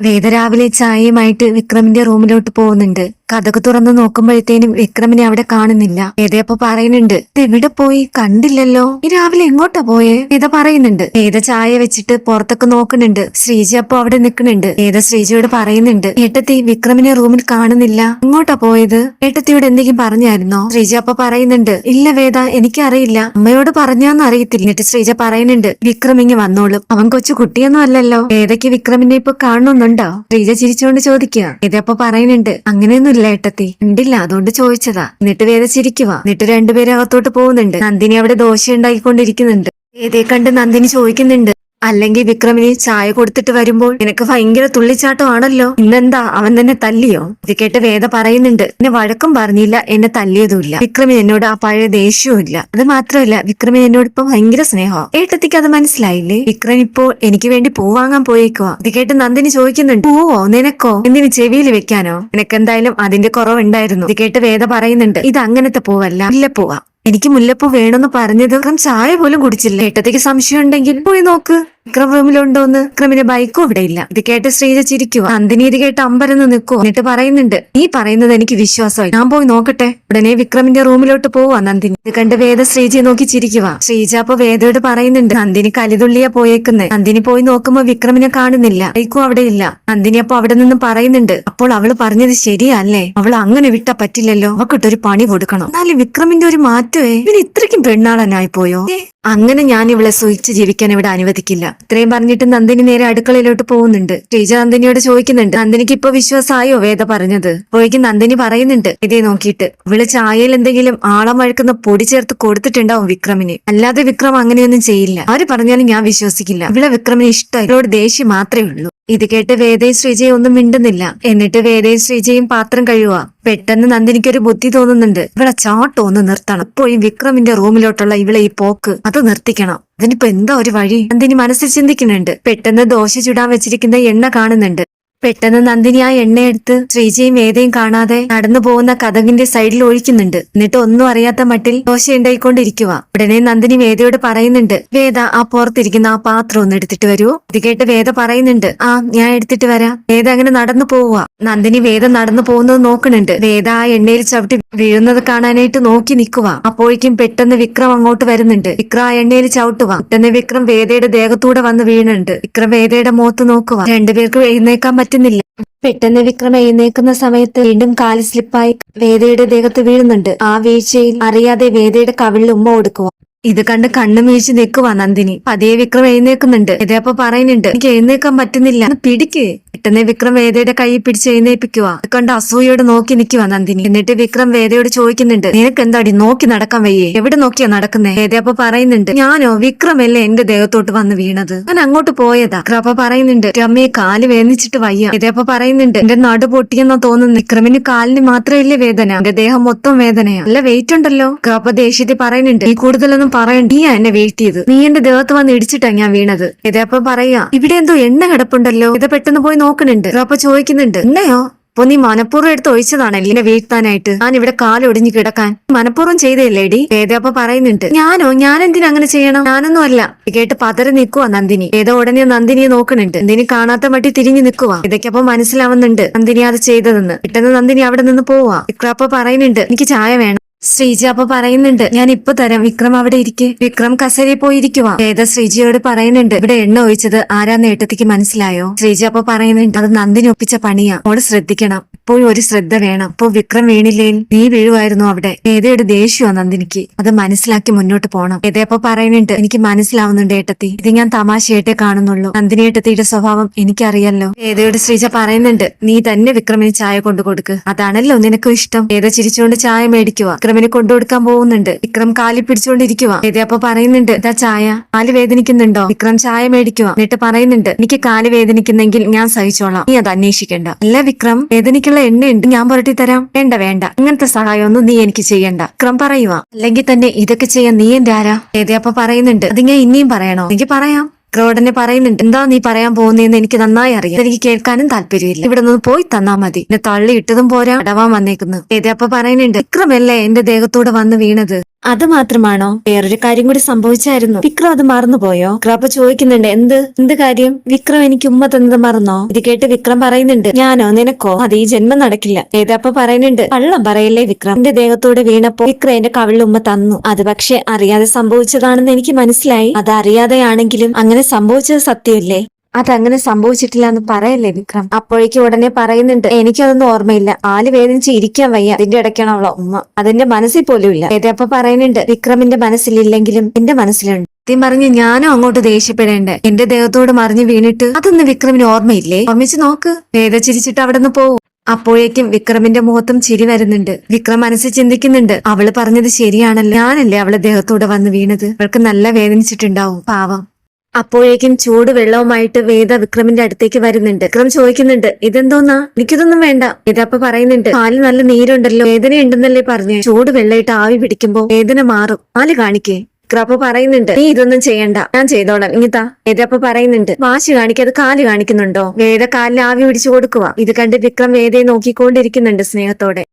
വേദ രാവിലെ ചായയുമായിട്ട് വിക്രമിന്റെ റൂമിലോട്ട് പോകുന്നുണ്ട്. കഥക് തുറന്നു നോക്കുമ്പോഴത്തേനും വിക്രമിനെ അവിടെ കാണുന്നില്ല. വേദയപ്പോ പറയുന്നുണ്ട് "ഇത് എവിടെ പോയി? കണ്ടില്ലല്ലോ. ഈ രാവിലെ എങ്ങോട്ടാ പോയേ? വേദ പറയുന്നുണ്ട് വേദ ചായ വെച്ചിട്ട് പുറത്തൊക്കെ നോക്കുന്നുണ്ട്. ശ്രീജി അപ്പൊ അവിടെ നിൽക്കുന്നുണ്ട് വേദ ശ്രീജിയോട് പറയുന്നുണ്ട് ഏട്ടത്തി വിക്രമിനെ റൂമിൽ കാണുന്നില്ല. എങ്ങോട്ടാ പോയത്? ഏട്ടത്തിയോട് എന്തെങ്കിലും പറഞ്ഞായിരുന്നോ? ശ്രീജ അപ്പൊ പറയുന്നുണ്ട് ഇല്ല വേദ എനിക്കറിയില്ല. അമ്മയോട് പറഞ്ഞാന്ന് അറിയത്തില്ല. എന്നിട്ട് ശ്രീജ പറയുന്നുണ്ട് വിക്രമിങ്ങി വന്നോളും. അവൻ കൊച്ചു കുട്ടിയൊന്നും അല്ലല്ലോ. വേദയ്ക്ക് വിക്രമിനെ ഇപ്പൊ കാണുന്നുണ്ടോ ശ്രീജ ചിരിച്ചുകൊണ്ട് ചോദിക്കുക. വേദയപ്പൊ പറയുന്നുണ്ട്. അങ്ങനെയൊന്നും ഇല്ല ഏട്ടത്തി. ഉണ്ടില്ല അതുകൊണ്ട് ചോദിച്ചതാ. എന്നിട്ട് വേദ ചിരിക്കുക എന്നിട്ട് രണ്ടുപേരും അകത്തോട്ട് പോകുന്നുണ്ട്. നന്ദിനി അവിടെ ദോശ ഉണ്ടാക്കിക്കൊണ്ടിരിക്കുന്നുണ്ട്. വേദയെ കണ്ട് നന്ദിനി ചോദിക്കുന്നുണ്ട്. അല്ലെങ്കിൽ വിക്രമിന് ചായ കൊടുത്തിട്ട് വരുമ്പോൾ നിനക്ക് ഭയങ്കര തുള്ളിച്ചാട്ടമാണല്ലോ? ഇന്നെന്താ? അവൻ തന്നെ തല്ലിയോ? ഇത് കേട്ട് വേദ പറയുന്നുണ്ട്. എന്നെ വഴക്കം പറഞ്ഞില്ല എന്നെ തല്ലിയതുമില്ല. വിക്രമിന് എന്നോട് ആ പഴയ ദേഷ്യവും ഇല്ല അത് മാത്രമല്ല വിക്രമിന് എന്നോട് ഇപ്പൊ ഭയങ്കര സ്നേഹം ഏട്ടത്തിക്ക് അത് മനസ്സിലായില്ലേ? വിക്രം ഇപ്പോൾ എനിക്ക് വേണ്ടി പൂ വാങ്ങാൻ പോയേക്കുവാ. ഇത് കേട്ട് നന്ദിനി ചോദിക്കുന്നുണ്ട്. പൂവോ? നിനക്കോ? എന്തിന് ചെവിയിൽ വെക്കാനോ? നിനക്കെന്തായാലും അതിന്റെ കുറവുണ്ടായിരുന്നു. ഇത് കേട്ട് വേദ പറയുന്നുണ്ട്. ഇത് അങ്ങനത്തെ പൂവല്ല. മുല്ലപ്പൂവാ എനിക്ക് മുല്ലപ്പൂ വേണമെന്ന് പറഞ്ഞത് ചായ പോലും കുടിച്ചില്ല. ഏട്ടത്തേക്ക് സംശയം ഉണ്ടെങ്കിൽ പോയി നോക്ക്. വിക്രം റൂമിലുണ്ടോന്ന് വിക്രമിന്റെ ബൈക്കും അവിടെ ഇല്ല. ഇത് കേട്ട് ശ്രീജ ചിരിക്കുക നന്ദിനി ഇത് കേട്ട് അമ്പരന്ന് നിൽക്കുവോ എന്നിട്ട് പറയുന്നുണ്ട് നീ പറയുന്നത് എനിക്ക് വിശ്വാസമായി. ഞാൻ പോയി നോക്കട്ടെ. ഉടനെ വിക്രമിന്റെ റൂമിലോട്ട് പോവാ നന്ദിനി. ഇത് കണ്ട് വേദ ശ്രീജയെ നോക്കി ചിരിക്കുക ശ്രീജ അപ്പൊ വേദയോട് പറയുന്നുണ്ട് നന്ദിനി കലിതുള്ളിയാ പോയേക്കുന്നത് നന്ദിനി പോയി നോക്കുമ്പോ വിക്രമിനെ കാണുന്നില്ല. ബൈക്കും അവിടെ ഇല്ല. നന്ദിനി അപ്പൊ അവിടെ നിന്ന് പറയുന്നുണ്ട് അപ്പോൾ അവൾ പറഞ്ഞത് ശരിയല്ലേ? അവൾ അങ്ങനെ വിട്ടാ പറ്റില്ലല്ലോ. അവക്കിട്ടൊരു പണി കൊടുക്കണം. എന്നാലും വിക്രമിന്റെ ഒരു മാറ്റമേ. ഇവന് ഇത്രയ്ക്കും പെണ്ണാളനായി പോയോ? അങ്ങനെ ഞാൻ ഇവളെ സൂക്ഷിച്ച് ജീവിക്കാൻ ഇവിടെ അനുവദിക്കില്ല. ഇത്രയും പറഞ്ഞിട്ട് നന്ദിനി നേരെ അടുക്കളയിലോട്ട് പോകുന്നുണ്ട്. ടീച്ചർ നന്ദിനിയോട് ചോദിക്കുന്നുണ്ട്. നന്ദിനിക്ക് ഇപ്പൊ വിശ്വാസമായോ വേദ പറഞ്ഞത്? അപ്പോഴേക്കും നന്ദിനി പറയുന്നുണ്ട്. ഇതേ നോക്കിയിട്ട്. ഇവൾ ചായയിൽ എന്തെങ്കിലും ആളം വഴുക്കുന്ന പൊടി ചേർത്ത് കൊടുത്തിട്ടുണ്ടാവും വിക്രമിന്. അല്ലാതെ വിക്രം അങ്ങനെയൊന്നും ചെയ്യില്ല. ആര് പറഞ്ഞാലും ഞാൻ വിശ്വസിക്കില്ല. ഇവിടെ വിക്രമിന് ഇഷ്ടം ഇവളോട് ദേഷ്യം മാത്രമേ ഉള്ളൂ. ഇത് കേട്ട് വേദയും ശ്രീജയും ഒന്നും മിണ്ടുന്നില്ല. എന്നിട്ട് വേദയും ശ്രീജയും പാത്രം കഴുകുക. പെട്ടെന്ന് നന്ദിനിക്കൊരു ബുദ്ധി തോന്നുന്നുണ്ട്. ഇവളെ ചാട്ടം ഒന്ന് നിർത്തണം. ഇപ്പോഴും വിക്രമിന്റെ റൂമിലോട്ടുള്ള ഇവളെ ഈ പോക്ക് അത് നിർത്തിക്കണം. അതിനിപ്പോ എന്താ ഒരു വഴി? നന്ദിനി മനസ്സിൽ ചിന്തിക്കുന്നുണ്ട്. പെട്ടെന്ന് ദോശ ചുടാൻ വെച്ചിരിക്കുന്ന എണ്ണ കാണുന്നുണ്ട്. പെട്ടെന്ന് നന്ദിനി ആ എണ്ണയെടുത്ത് ശ്രീജയും വേദയും കാണാതെ നടന്നു പോകുന്ന കഥകിന്റെ സൈഡിൽ ഒഴിക്കുന്നുണ്ട്. എന്നിട്ട് ഒന്നും അറിയാത്ത മട്ടിൽ ദോശ ഉണ്ടായിക്കൊണ്ടിരിക്കുക ഉടനെ നന്ദിനി വേദയോട് പറയുന്നുണ്ട് വേദ ആ പുറത്തിരിക്കുന്ന ആ പാത്രം ഒന്ന് എടുത്തിട്ട് വരൂ ഇത് കേട്ട് വേദ പറയുന്നുണ്ട് ആ ഞാൻ എടുത്തിട്ട് വരാം. വേദ അങ്ങനെ നടന്നു പോവുക നന്ദിനി വേദ നടന്നു പോകുന്നത് നോക്കണുണ്ട് വേദ ആ എണ്ണയിൽ ചവിട്ടി വീഴുന്നത് കാണാനായിട്ട് നോക്കി നിൽക്കുക അപ്പോഴേക്കും പെട്ടെന്ന് വിക്രം അങ്ങോട്ട് വരുന്നുണ്ട്. വിക്രം ആ എണ്ണയിൽ ചവിട്ടുക പെട്ടെന്ന് വിക്രം വേദയുടെ ദേഹത്തൂടെ വന്ന് വീണുണ്ട്. വിക്രം വേദയുടെ മുഖത്ത് നോക്കുക രണ്ടുപേർക്കും എഴുന്നേക്കാൻ പറ്റുന്നില്ല. പെട്ടെന്ന് വിക്രം എഴുന്നേക്കുന്ന സമയത്ത് വീണ്ടും കാൽ സ്ലിപ്പായി വേദയുടെ ദേഹത്ത് വീഴുന്നുണ്ട്. ആ വീഴ്ചയിൽ അറിയാതെ വേദയുടെ കവിളിൽ ഉമ്മ കൊടുക്കുക ഇത് കണ്ട് കണ്ണു വീഴ്ച നിൽക്കുവാ നന്ദിനി. പതിയെ വിക്രം എഴുന്നേക്കുന്നുണ്ട് ഇതേപ്പോ പറയുന്നുണ്ട്. എനിക്ക് എഴുന്നേക്കാൻ പറ്റുന്നില്ല. പിടിക്കേ. പെട്ടെന്ന് വിക്രം വേദയുടെ കൈ പിടിച്ച് എഴുന്നേപ്പിക്കുക കണ്ട് അസൂയോട് നോക്കി നിൽക്കുവാ നന്ദിനി. എന്നിട്ട് വിക്രം വേദയോട് ചോദിക്കുന്നുണ്ട്. നിനക്ക് എന്താടി നോക്കി നടക്കാൻ വയ്യേ? എവിടെ നോക്കിയാ നടക്കുന്നേ? വേദ പറയുന്നുണ്ട്. ഞാനോ വിക്രമല്ലേ എന്റെ ദേഹത്തോട്ട് വന്ന് വീണത്? ഞാൻ അങ്ങോട്ട് പോയതാ. വിക്രം അപ്പൊ പറയുന്നുണ്ട്. അമ്മയെ കാൽ വേദനിച്ചിട്ട് വയ്യ. ഇതേപ്പോ പറയുന്നുണ്ട്. എന്റെ നടു പൊട്ടിയെന്നാ തോന്നുന്നു. വിക്രമിന് കാലിന് മാത്രമല്ലേ വേദന. എന്റെ ദേഹം മൊത്തം വേദനയാ. നല്ല വെയിറ്റ് ഉണ്ടല്ലോ. വിക്രം ദേഷ്യത്തിൽ പറയുന്നുണ്ട്. ഈ കൂടുതലൊന്നും പറയണ്ട നീ എന്നെ വീഴ്ത്തിയത്. നീ എന്റെ ദേഹത്ത് വന്ന് ഇടിച്ചിട്ടാ ഞാൻ വീണത്. ഇതേപ്പം പറയാ ഇവിടെ എന്തോ എണ്ണ കിടപ്പുണ്ടല്ലോ. ഇത് പെട്ടെന്ന് പോയി നോക്കണുണ്ട് അപ്പൊ ചോദിക്കുന്നുണ്ട് എണ്ണയോ അപ്പൊ നീ മനഃപൂർവം എടുത്ത് ഒഴിച്ചതാണല്ലേ എന്നെ വീഴ്ത്താനായിട്ട്. ഞാൻ ഇവിടെ കാലൊടിഞ്ഞു കിടക്കാൻ മനഃപൂർവം ഏതാ അപ്പൊ പറയുന്നുണ്ട് ഞാനോ? ഞാൻ എന്തിനാ അങ്ങനെ ചെയ്യണം? ഞാനൊന്നും അല്ല. കേട്ട് പതറി നിൽക്കുവാ നന്ദിനി. ഏതോ ഉടനെ നന്ദിനിയെ നോക്കുന്നുണ്ട്. നന്ദിനി കാണാത്ത മട്ടി തിരിഞ്ഞു നിൽക്കുവാ. ഇതൊക്കെ മനസ്സിലാവുന്നുണ്ട് നന്ദിനി അത് ചെയ്തതെന്ന്. പെട്ടെന്ന് നന്ദിനി അവിടെ നിന്ന് പോവാ. ഇക്രാപ്പ പറയുന്നുണ്ട് എനിക്ക് ചായ വേണം. ശ്രീജ അപ്പൊ പറയുന്നുണ്ട് ഞാൻ ഇപ്പൊ തരാം. വിക്രം അവിടെ ഇരിക്കെ. വിക്രം കസേരയിൽ പോയിരിക്കുവാ. വേദ ശ്രീജയോട് പറയുന്നുണ്ട് ഇവിടെ എണ്ണ ഒഴിച്ചത് ആരാ നേട്ടത്തേക്ക് മനസ്സിലായോ? ശ്രീജ അപ്പൊ പറയുന്നുണ്ട് അത് നന്ദിനി ഒപ്പിച്ച പണിയാ. മോൾ ശ്രദ്ധിക്കണം. ഇപ്പോഴും ഒരു ശ്രദ്ധ വേണം. ഇപ്പൊ വിക്രം വീണില്ലേ നീ വീഴുമായിരുന്നു അവിടെ. വേദയുടെ ദേഷ്യമാ നന്ദിനിക്ക്. അത് മനസ്സിലാക്കി മുന്നോട്ട് പോണം. വേദ പറയുന്നുണ്ട് എനിക്ക് മനസ്സിലാവുന്നുണ്ട് ഏട്ടത്തി. ഇത് ഞാൻ തമാശയായിട്ടേ കാണുന്നുള്ളൂ. നന്ദിനി ഏട്ടത്തിയുടെ സ്വഭാവം എനിക്കറിയല്ലോ. വേദയോട് ശ്രീജ പറയുന്നുണ്ട് നീ തന്നെ വിക്രമിന് ചായ കൊണ്ടു കൊടുക്ക്. അതാണല്ലോ നിനക്കും ഇഷ്ടം. വേദ ചിരിച്ചുകൊണ്ട് ചായ മേടിക്കുക വിക്രമിന് കൊണ്ടുകൊടുക്കാൻ പോകുന്നുണ്ട്. വിക്രം കാലി പിടിച്ചുകൊണ്ടിരിക്കുക വേദ അപ്പൊ പറയുന്നുണ്ട് ഇതാ ചായ. കാൽ വേദനിക്കുന്നുണ്ടോ? വിക്രം ചായ മേടിക്കുക എന്നിട്ട് പറയുന്നുണ്ട് എനിക്ക് കാൽ വേദനിക്കുന്നെങ്കിൽ ഞാൻ സഹിച്ചോളാം. നീ അത് അന്വേഷിക്കേണ്ട. അല്ല വിക്രം വേദനിക്കുള്ള എണ്ണയുണ്ട്. ഞാൻ പുരട്ടി തരാം. വേണ്ട വേണ്ട. ഇങ്ങനത്തെ സഹായമൊന്നും നീ എനിക്ക് ചെയ്യണ്ട. വിക്രം പറയുക അല്ലെങ്കിൽ തന്നെ ഇതൊക്കെ ചെയ്യാൻ നീ എന്റെ ആരാ? അപ്പൊ പറയുന്നുണ്ട് അത് ഞാൻ ഇനിയും പറയണോ? എനിക്ക് പറയാം. ക്രോഡനെ പറയുന്നുണ്ട് എന്താ നീ പറയാൻ പോകുന്നതെന്ന് എനിക്ക് നന്നായി അറിയാം. എനിക്ക് കേൾക്കാനും താല്പര്യമില്ല. ഇവിടെ നിന്ന് പോയി തന്നാ മതി. എന്നെ തള്ളി ഇട്ടതും പോരാ അടവാൻ വന്നേക്കുന്നു. ഏതേ അപ്പൊ പറയുന്നുണ്ട് വിക്രമല്ലേ എന്റെ ദേഹത്തോടെ വന്ന് വീണത്? അത് മാത്രമാണോ? വേറൊരു കാര്യം കൂടി സംഭവിച്ചായിരുന്നു. വിക്രം അത് മറന്നുപോയോ? വിക്രം ചോദിക്കുന്നുണ്ട് എന്ത്? എന്ത് കാര്യം? വിക്രം എനിക്ക് ഉമ്മ തന്നത് മറന്നോ? ഇത് കേട്ട് വിക്രം പറയുന്നുണ്ട് ഞാനോ നിനക്കോ? അത് ഈ ജന്മം നടക്കില്ല. ഏതപ്പ പറയുന്നുണ്ട് കള്ളം പറയല്ലേ വിക്രം? എന്റെ ദേഹത്തോടെ വീണപ്പോ വിക്രം എന്റെ കവിളിൽ ഉമ്മ തന്നു. അത് പക്ഷെ അറിയാതെ സംഭവിച്ചതാണെന്ന് എനിക്ക് മനസ്സിലായി. അത് അറിയാതെയാണെങ്കിലും അങ്ങനെ സംഭവിച്ചത് സത്യമല്ലേ? അതങ്ങനെ സംഭവിച്ചിട്ടില്ല എന്ന് പറയല്ലേ വിക്രം? അപ്പോഴേക്കും ഉടനെ പറയുന്നുണ്ട് എനിക്കതൊന്നും ഓർമ്മയില്ല. ആൽ വേദനിച്ച് ഇരിക്കാൻ വയ്യ. അതിന്റെ ഇടയ്ക്കാണ് അവളെ ഉമ്മ. അതെന്റെ മനസ്സിൽ പോലും ഇല്ല. ഏതപ്പ പറയുന്നുണ്ട് വിക്രമിന്റെ മനസ്സിലില്ലെങ്കിലും എന്റെ മനസ്സിലുണ്ട്. സത്യം പറഞ്ഞ് ഞാനും അങ്ങോട്ട് ദേഷ്യപ്പെടേണ്ട? എന്റെ ദേഹത്തോട് മറിഞ്ഞു വീണിട്ട് അതൊന്നും വിക്രമിന് ഓർമ്മയില്ലേ? ഓർമ്മിച്ച് നോക്ക്. വേദ ചിരിച്ചിട്ട് അവിടെ നിന്ന് പോവും. അപ്പോഴേക്കും വിക്രമിന്റെ മുഖത്തും ചിരി വരുന്നുണ്ട്. വിക്രം മനസ്സിൽ ചിന്തിക്കുന്നുണ്ട് അവൾ പറഞ്ഞത് ശരിയാണല്ലോ? ഞാനല്ലേ അവളെ ദേഹത്തോടെ വന്ന് വീണത്? അവൾക്ക് നല്ല വേദനിച്ചിട്ടുണ്ടാവും. പാവം. അപ്പോഴേക്കും ചൂട് വെള്ളവുമായിട്ട് വേദ വിക്രമിന്റെ അടുത്തേക്ക് വരുന്നുണ്ട്. വിക്രം ചോദിക്കുന്നുണ്ട് ഇതെന്തോന്നാ? എനിക്കിതൊന്നും വേണ്ട. ഇതപ്പ പറയുന്നുണ്ട് കാൽ നല്ല നീരുണ്ടല്ലോ വേദന ഉണ്ടെന്നല്ലേ പറഞ്ഞു. ചൂട് വെള്ളയിട്ട് ആവി പിടിക്കുമ്പോ വേദന മാറും. കാൽ കാണിക്കേ. വിക്രപ്പ പറയുന്നുണ്ട് നീ ഇതൊന്നും ചെയ്യണ്ട. ഞാൻ ചെയ്തോളാം. ഇങ്ങിതാ വേദപ്പ പറയുന്നുണ്ട് വാശി കാണിക്കാതെ കാൽ കാണിക്കുന്നുണ്ടോ? വേദ കാലിൽ ആവി പിടിച്ചു കൊടുക്കുക ഇത് കണ്ട് വിക്രം വേദയെ നോക്കിക്കൊണ്ടിരിക്കുന്നുണ്ട് സ്നേഹത്തോടെ.